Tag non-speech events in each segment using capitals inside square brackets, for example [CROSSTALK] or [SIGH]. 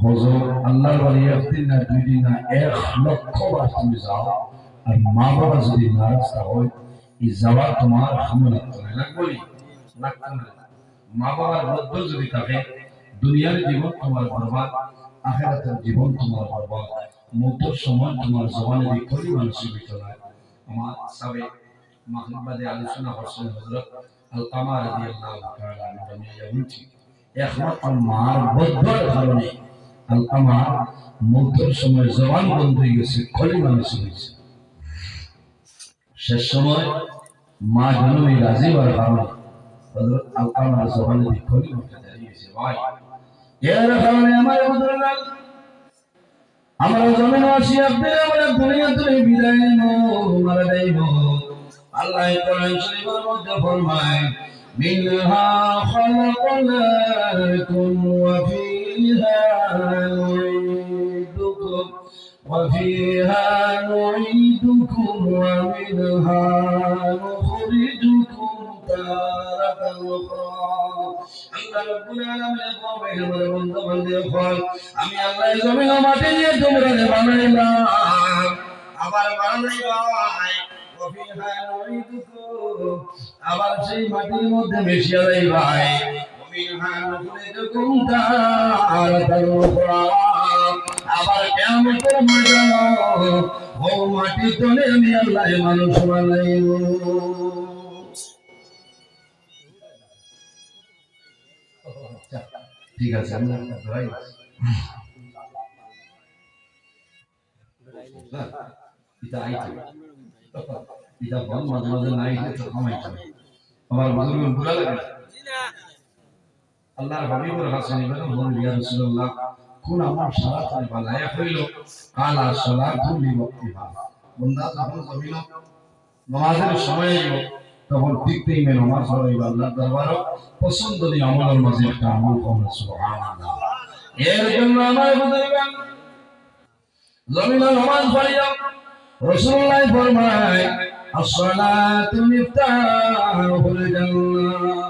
হজর আল্লাহর বাড়ি একদিন না দুই দিন না এক লক্ষ বার তুমি যাও। আর মা বাবা যদি না হয় এই যাওয়া তোমার হামলা লাগতো না লাগতো না মা বাবার বদ্ধ যদি থাকে, দুনিয়ার জীবন তোমার বরবাদ, আখেরাতের জীবন তোমার বরবাদ মুহূর্তের সময় তোমার জবানে বিক্ষরি মানসিক হইত না আমার সাবে মাহমুবাদে আলোচনা করছেন হজরত আল কামার রাদিয়াল্লাহু তাআলা আমি বলছি, একমাত্র মার বদ্ধর কারণে আল কামার মুহূর্তের সময় জবান বন্ধ হয়ে গেছে মানসিক হয়েছে। শেষ সময় মা রাজি জবানে দাঁড়িয়েছে, ভাই। এর কারণে আমার আমরা জমিন আসি, আপনি আমরা দুনিয়া থেকে বিদায় নেব, মারা যাইব। আল্লাহ কোরআন শরীফের মধ্যে ফরমায়, মিনহা ওয়া ফিহা নুঈদুকুম وفيها نعيدكم ومنها نخرجكم تارة أخرى আল্লাহ রাব্বুল আলামিন কবে আমার বন্ধু বান্ধব ফল আমি আল্লাহ জমিন ও মাটি দিয়ে তোমরা বানাইলাম আবার বানাইবাই وفيها نعيدكم আবার সেই মাটির মধ্যে মিশিয়ে দেবাই ومنها نخرجكم تارة أخرى আবার বানাইব ঠিক আছে আমি ধরাই এটা আইতে। এটা বল আমার লাগে আল্লাহর হাবিবুর হাসান ইবনে বলেন ইয়া রাসূলুল্লাহ, কোন আমার সালাত বালায়া হইল কালা সালাতু লি ওয়াক্তিহা বন্দা যখন জমিল, নামাজের সময় এলো, তখন ঠিক টাইমে নামাজ পড়াইবা আল্লাহর দরবারে। পছন্দনীয় আমলের মাঝে একটা আমল করবে সুবহানাল্লাহ। এর জন্য আমার বুঝাইবেন জমিনে নামাজ পড়িয়া রাসূলুল্লাহ ফরমায় as-salatu miftahul jannah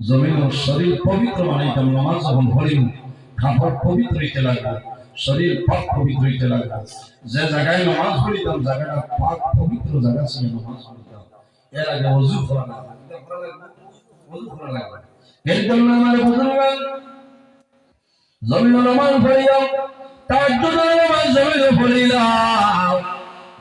জমিন শরীর পবিত্র বানাইতাম নামাজ যখন পড়িম, কাপড় পবিত্র হইতে লাগবে, শরীর পাক পবিত্র হইতে লাগবে। যে জায়গায় নামাজ পড়িতাম, জায়গাটা পাক পবিত্র জায়গা ছিল, নামাজ পড়িতাম। এর আগে ওযু করা লাগবে এর জন্য আমার জমিন নামাজ পড়িয়াও তাজ্জুদের নামাজ জমিন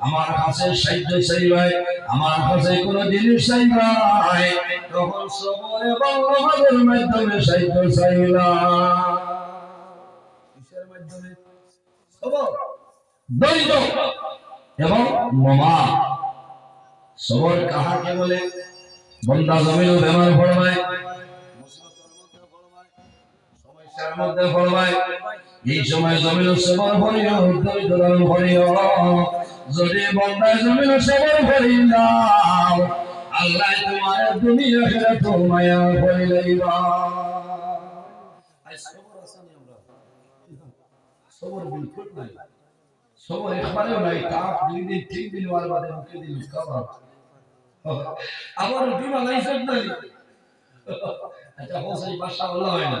আমার কাছে আমার কাছে জিনিস মাধ্যমে এবং নমা সবর কাহাকে বলে? বন্দা জমিন বেমার ফরমায় মধ্যে ফরমায় এই সময় জমিন সবর ভরিও ধারণ করিও যদি বন্দায় জমিন সবর ভরি দাও, আল্লাহ তোমার দুনিয়া খেলে তোমায়া ভরি লইবা সবর বিলকুল নাই। নাই। তাপ দুই নাই? আচ্ছা বাসা বলা হয় না।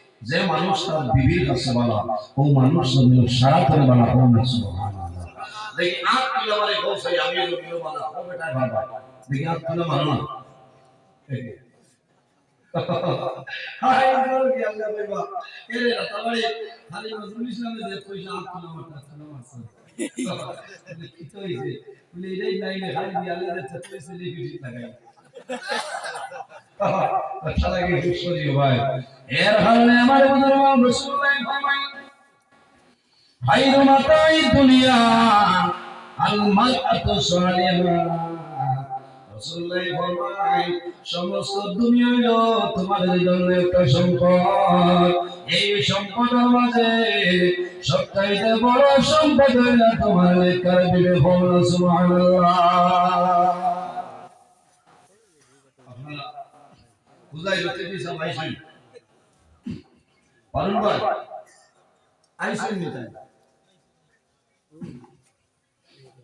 যে মানুষ তার বিবির কাছে বলা, ও মানুষ জমিও সারা করে বলা, ও না? দেখি। আট কিলো মানে [LAUGHS] বলে এটাই লাইনে খালি দিয়ালে যে চতুর্থ লিখি লাগাই। সাদাকে ভাই এর হালে আমার বন্ধুরা রসুল্লাহ ফরমাই ভাই মাতাই দুনিয়া আল সালিহা এই বড় সম্পদ হলো তোমার কারবিলে ফল সুবহানাল্লাহ। বুঝাই হতে কি সব আইসেন পারুন ভাই আইসেন নিতেন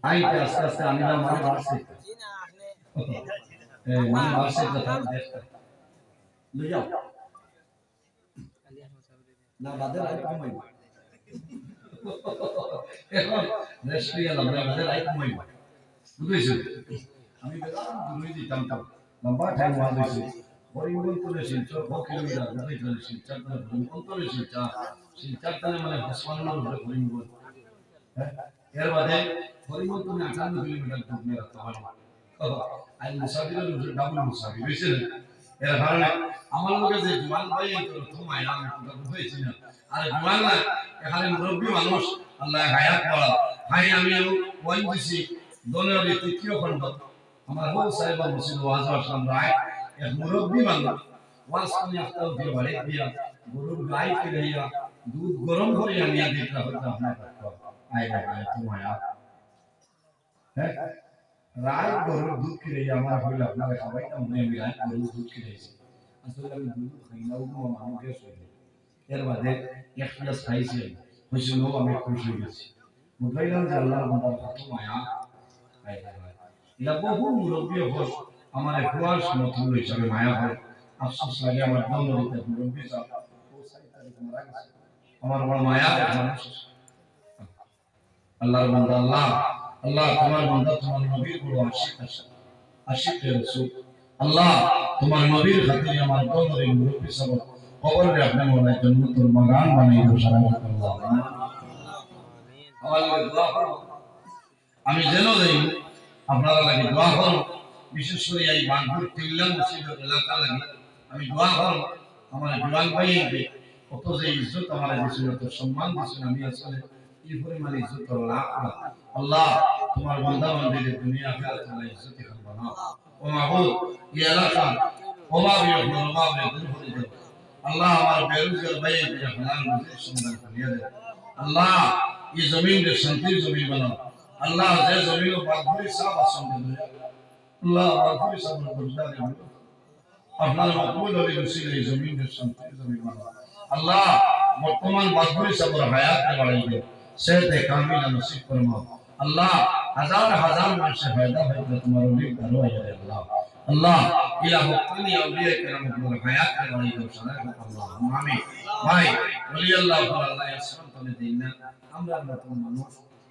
আইতে আস্তে আস্তে আমি না মানে বাড়ছে এই মানে বাড়ছে তো তার দেখতে লে যাও না বাদে রাইট কমাই এখন রেস্ট্রি এলাম না বাদে রাইট কমাই বুঝেছ আমি বেদাম দূরে দিতাম তো লম্বা টাইম ওয়াজ হয়েছে হরিমঙ্গল শিলচর কিলোমিটার শিলচর করে শিলচর শিলচর মানে হ্যাঁ এর বাদে হরিমঙ্গল তুমি আটান্ন কিলোমিটার দূর রাখতে পারো আই মুসাফিরের ডাবল মুসাফির বুঝছেন এর কারণে আমার লোকে যে জোয়ান ভাই তোমায় আমি কথা হয়েছি না আর জোয়ান না এখানে মুরব্বী মানুষ আল্লাহ হায়াত বলা হাই আমি ওয়াইন দিছি দনের তৃতীয় খণ্ড আমার বউ সাহেব মুসিদ ওয়াজ আসলাম, রায়। এক মুরব্বী মানুষ ওয়াজ করে আসতে দিয়ে বাড়ি দিয়া গরুর গাই ফিরাইয়া দুধ গরম করে আনিয়া দিতে হতো আপনার আয় রে আয় তোমায় আ হ্যাঁ রায় গরুর দুধ ফিরাইয়া আমার হইল আপনারা সবাই তো মনে আমি রায় গরুর দুধ ফিরাইছি আসলে আমি দুধ খাই না ওগুলো মানুষ গ্যাস হয়ে এর বাদে এক গ্লাস খাইছি হয়েছিল আমি খুশি হয়ে গেছি বুঝলাম যে আল্লাহর বান্দার কত মায়া আয় রে আয় এটা বহু মুরব্বী হল আমার কুয়ার সমতুল্য হিসাবে মায়া হয়। আফসোস লাগে আমার দৌলতে মুরব্বী সাহেব ও সাইড তারিখ মারা গেছে আমার বড় মায়া আল্লাহর বান্দা আল্লাহ। আল্লাহ, তোমার বান্দা তোমার নবীর বড় আশিক আশিক আল্লাহ, তোমার নবীর খাতিরে আমার দৌলতে মুরব্বী সাহেব কবরে আপনি মোলা জান্নাতুল বাগান বানিয়ে দাও আমি যেন যাই, আপনারা লাগে দোয়া করো বিশেষ করে এই বানপুর টিল্লা মসজিদের এলাকা লাগে আমি দোয়া করো আমার জোয়ান ভাই কত যে ইজ্জত আমার দিয়েছিল, কত সম্মান দিয়েছিল আমি আসলে এই পরিমাণ ইজ্জত করলাম আল্লাহ, তোমার বান্দা বান্দিদের দুনিয়া আখিরাত আল্লাহ ইজ্জত খান বানাও ও মাহবুব এই এলাকা অভাবী অভাবে দূর করে দাও আল্লাহ, আমার বেরোজগার ভাই হালাল রুজির সন্ধান করিয়া দেয় আল্লাহ, এই জমিন শান্তির জমি বানাও। আল্লাহ, যে জমিন বাগপুরি সাহ আসন আল্লাহ বাগপুরি সাহ রোজগার আপনার মকবুল হলে রসিল এই জমিন রে শান্তির জমি বানাও আল্লাহ বর্তমান বাগপুরি সাহর হায়াত বাড়াইবে সেহতে কামিলা নসিব ফরমাও আল্লাহ হাজার হাজার মানুষের ফায়দা হইতে তোমার অলিক ভালো হয়ে যাবে আল্লাহ আল্লাহ ইলা হকানি আউলিয়া কেরাম তোমার হায়াত বাড়াইবে সারা আল্লাহ আমিন ভাই ওলি আল্লাহ আল্লাহ আসমান তলে দিন না আমরা নতুন মানুষ জমিন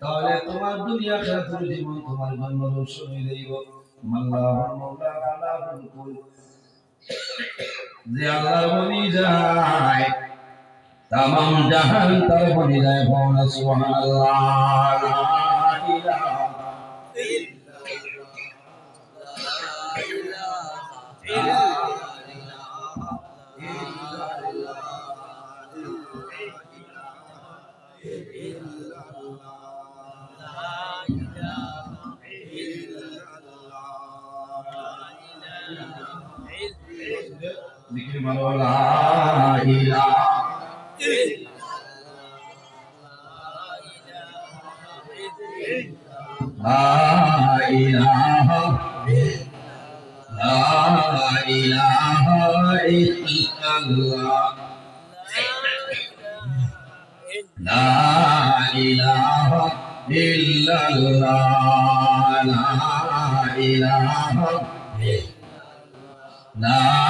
তাহলে তোমার দুনিয়া খেলাধুর জীবন তোমার জন্য রোশন হয়ে যাইব মাল্লাহুল মাওলা আলাহুল কুল যে আল্লাহ বলি যায়, তামাম জাহান তার বলি যায় ভওনা সুবহানাল্লাহ ইলাহা জিকির মানো লা ইলাহা লা ইলাহা লা ইলাহা ইল্লাল্লাহ লা ইলাহা ইল্লাল্লাহ লা ইলাহা লা ইলাহা ইল্লাল্লাহ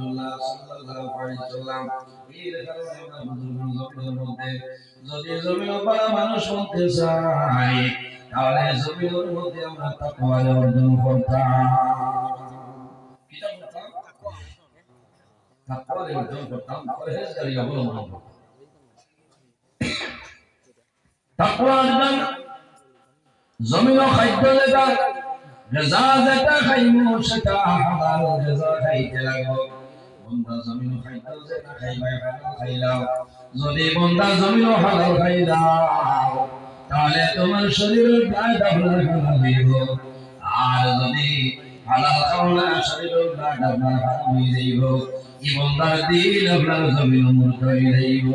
যদি পাড়া মানুষ হতে চাই তাহলে মধ্যে আমরা অর্জন করতাম। খাদ্য সেটা খাইতে লাগবো। বন্দা জমিন খাইতে যেটা খাইবাই হালাল খাইলাও। যদি বন্দা জমিন হালাল খাইলাও, তাহলে তোমার শরীরের গায়ে আপনার হালাল হইব আর যদি হালাল খাও না শরীরের গায়ে আপনার হারাম হয়ে যাইব। ই বন্দার দিন আপনার জমিন মূর্খ হয়ে যাইব।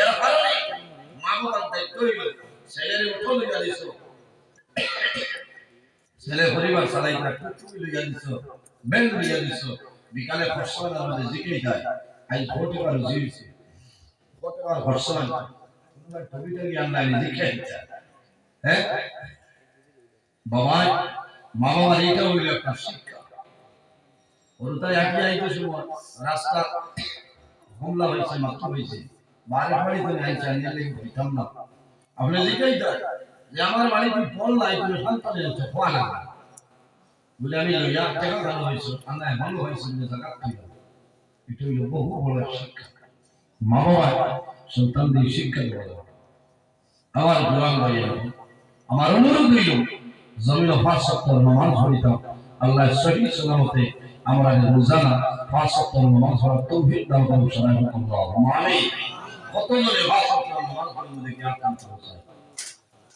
এর কারণে মা বাবার দায়িত্ব হইল ছেলের উঠো লইয়া দিছো। ছেলে পরিবার চালাই না কুচুমি লইয়া দিছ, বেল লইয়া দিছ। বিকালে ফসল আমাদের জিকে যায়, আজ ভোটে বার জিয়েছে ভোটে বার ফসল টবিটা জ্ঞান নাই জিকে হ্যাঁ? বাবা মা বাবার এইটা হইল একটা শিক্ষা। ওরটা একই আইতে সময় রাস্তা হামলা হয়েছে মাত্র হয়েছে বাড়ি বাড়ি বাড়িতে নাই, চাইলে হইতাম না। আপনি জিজ্ঞাই দেয় যে, আমার বাড়িতে ফল নাই তুমি সন্তানে আছে খোয়া না। বলে আমি ভালো হয়েছে বহু বড় শিক্ষা মা বাবা সন্তানদের শিক্ষা দেওয়া আমার গোলাম ভাইয়া আমার অনুরোধ হইল জমিন পাঁচ সপ্তাহ নামাজ পড়িতাম আল্লাহ সহি সালামতে আমরা রোজানা পাঁচ সপ্তাহ নামাজ পড়ার তৌফিক দান করুন সবাই আমি কত জনে পাঁচ সপ্তাহ নামাজ পড়িব দেখি আকান্ত হোসাই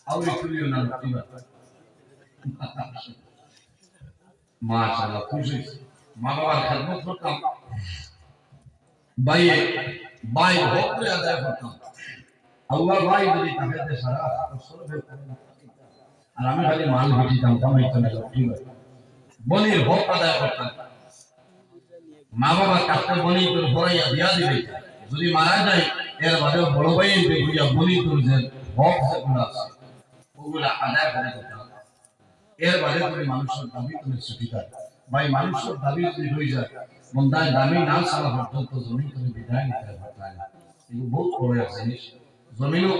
আউরি তুলিও না মাশাআল্লাহ খুশি মা বাবার খেদমত করতাম। বাইয়ে বাই ভক্ত আদায় করতাম। আল্লাহ ভাই যদি তাকে সারা বছর আর আমি খালি মাল ভিটিতাম কামাইতাম না ঠিক আছে হক আদায় করতাম। মা বাবা কাছে বনি তোর ভরাইয়া দিয়া দিবে। যদি মারা যায়, এর বাদে বড় ভাই বুঝিয়া বনি তোর যে হক যেগুলো আছে, ওগুলা আদায় করে। এর বাইরে তুমি মানুষের দাবি তুমি সুবিধা ভাই মানুষের দাবি যদি হয়ে যায়। বন্ধায় দামি না সারা পর্যন্ত জমি তুমি বিদায় নিতে পারবে না। বহুত বড় জিনিস। জমিনও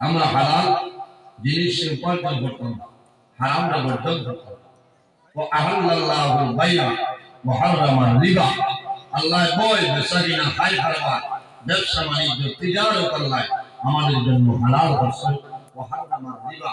আমরা হারাম জিনিসে উপার্জন করতাম হারামটা বর্জন করতাম ও আহ্লাল্লাহুল বাইয়া মুহাররামা রিবা। আল্লাহ বয় বেসারিনা হাই হারামা। ব্যবসা বাণিজ্য তিজারত আল্লাহ আমাদের জন্য হালাল করছে। ও হারামা রিবা।